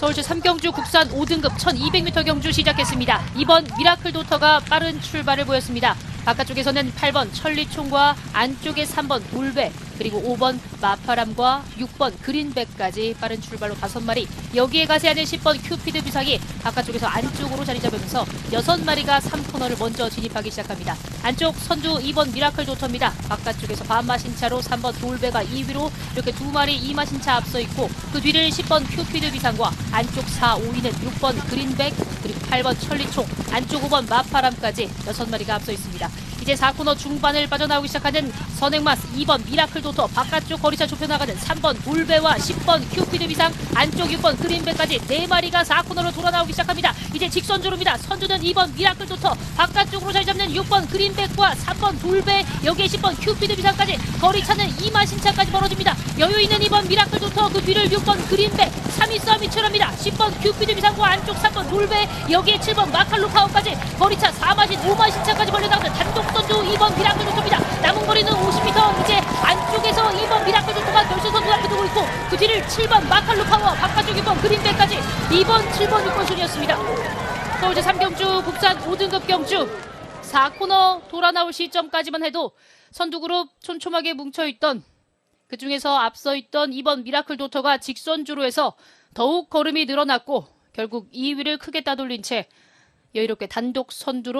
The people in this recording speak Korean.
서울시 삼경주 국산 5등급 1200m 경주 시작했습니다. 2번 미라클 도터가 빠른 출발을 보였습니다. 바깥쪽에서는 8번 천리총과 안쪽에 3번 돌배 그리고 5번 마파람과 6번 그린백까지 빠른 출발로 5마리 여기에 가세하는 10번 큐피드 비상이 바깥쪽에서 안쪽으로 자리 잡으면서 6마리가 3코너를 먼저 진입하기 시작합니다. 안쪽 선두 2번 미라클 도터입니다. 바깥쪽에서 반마신차로 3번 돌배가 2위로 이렇게 두 마리 2마신차 앞서 있고 그 뒤를 10번 큐피드 비상과 안쪽 4, 5위는 6번 그린백 그리고 8번 천리총 안쪽 5번 마파람까지 6마리가 앞서 있습니다. 이제 4코너 중반을 빠져나오기 시작하는 선행마스 2번 미라클 도터 바깥쪽 거리차 좁혀나가는 3번 돌배와 10번 큐피드 비상 안쪽 6번 그린백까지 4마리가 4코너로 돌아나오기 시작합니다. 이제 직선주로입니다. 선두는 2번 미라클 도터 바깥쪽으로 자리 잡는 6번 그린백과 3번 돌배 여기에 10번 큐피드 비상까지 거리차는 2만 신차까지 벌어집니다. 여유 있는 2번 미라클 도터 그 뒤를 6번 그린백 3위 싸움이 치열합니다. 10번 큐피드 비상과 안쪽 3번 돌배 여기에 7번 마칼로 파워까지 거리차 4마 신 5만 신차까지 벌려나가는 단독 선두 2번 미라클 도터입니다. 남은 거리는 50m 이제 안쪽에서 2번 미라클 도터가 결승 앞에 두고 있고 그 뒤를 7번 마칼로 파워 바깥쪽 2번 그린백까지 2번 7번 6번 순이었습니다. 서울시 삼경주 국산 5등급 경주 4코너 돌아 나올 시점까지만 해도 선두그룹 촘촘하게 뭉쳐있던 그 중에서 앞서 있던 2번 미라클 도터가 직선주로 해서 더욱 걸음이 늘어났고 결국 2위를 크게 따돌린 채 여유롭게 단독 선두로